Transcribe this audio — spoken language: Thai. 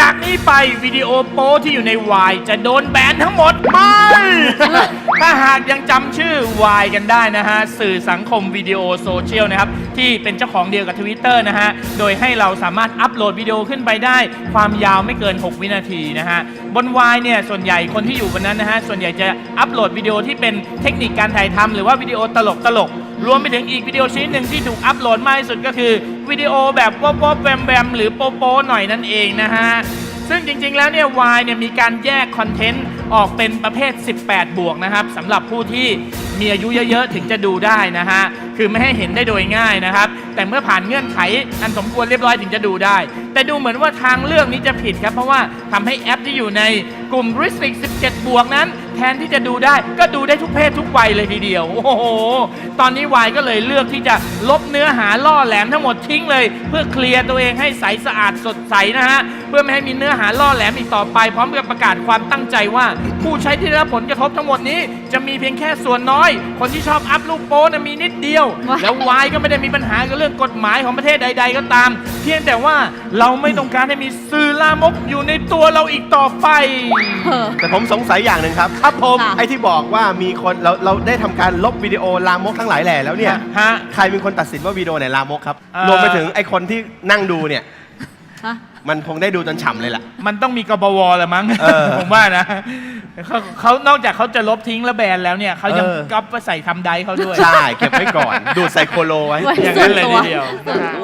จากนี้ไปวิดีโอโป๊ที่อยู่ในวายจะโดนแบนทั้งหมดไม่ ถ้าหากยังจำชื่อวายกันได้นะฮะ สื่อสังคมวิดีโอโซเชียลนะครับ ที่เป็นเจ้าของเดียวกับ Twitter นะฮะ โดยให้เราสามารถอัปโหลดวิดีโอขึ้นไปได้ ความยาวไม่เกิน 6 วินาทีนะฮะ บนวายเนี่ยส่วนใหญ่คนที่อยู่บนนั้นนะฮะ ส่วนใหญ่จะอัปโหลดวิดีโอที่เป็นเทคนิคการถ่ายทำหรือว่าวิดีโอตลกตลกรวมไปถึงอีกวิดีโอชิ้นหนึ่งที่ถูกอัปโหลดมากที่สุดก็คือ วิดีโอแบบป๊อปๆแวมหรือโป๊ะๆหน่อยนั่นเองนะฮะ ซึ่งจริงๆแล้วเนี่ยวายเนี่ยมีการแยกคอนเทนต์ออกเป็นประเภท 18 บวกนะครับสำหรับผู้ที่ มีอายุเยอะๆ ถึงจะดูได้นะฮะ คือไม่ให้เห็นได้โดยง่ายนะครับ แต่เมื่อผ่านเงื่อนไขอันสมควรเรียบร้อยถึงจะดูได้ แต่ดูเหมือนว่าทางเลือกนี้จะผิดครับ เพราะว่าทำให้แอปที่อยู่ในกลุ่ม Restrict 17 บวกนั้น แทนที่จะดูได้ก็ดูได้ทุกเพศทุกวัยเลยทีเดียว โอ้โห ตอนนี้วายก็เลยเลือกที่จะลบเนื้อหาล่อแหลมทั้งหมดทิ้งเลย เพื่อเคลียร์ตัวเองให้ใสสะอาดสดใสนะฮะ เพื่อไม่ให้มีเนื้อหาล่อแหลมอีกต่อไป พร้อมกับประกาศความตั้งใจว่าผู้ใช้ที่ได้รับผลกระทบทั้งหมดนี้ จะมีเพียงแค่ส่วนน้อย คนที่ชอบอัพรูปโป้นะมีนิดเดียวว้ายแล้ววายก็ไม่ได้มีปัญหากับเรื่องกฎหมายของประเทศใด ๆ ก็ตาม เพียงแต่ว่าเราไม่ต้องการให้มีสื่อลามกอยู่ในตัวเราอีกต่อไป เออ แต่ผมสงสัยอย่างหนึ่งครับ ครับผม ค่ะ ไอ้ที่บอกว่ามีคนเราเราได้ทำการลบวิดีโอลามกทั้งหลายแหล่แล้วเนี่ย ฮะ ใครเป็นคนตัดสินว่าวิดีโอไหนลามกครับ เอ่อ รวมไปถึงไอ้คนที่นั่งดูเนี่ย ฮะ มันคงได้ดูจนฉ่ำเลยล่ะ มันต้องมีกบวแหละมั้งเออผมว่านะเขาเขานอกจากเขาจะลบทิ้งและแบนแล้วเนี่ยเขายังเออ ก๊อปไปใส่ทำไดเขาด้วย ใช่ เก็บไว้ก่อน ดูดไซโคโลไว้ไว้ อย่างนั้นเลยส่วนตัวทีเดียวนะฮะ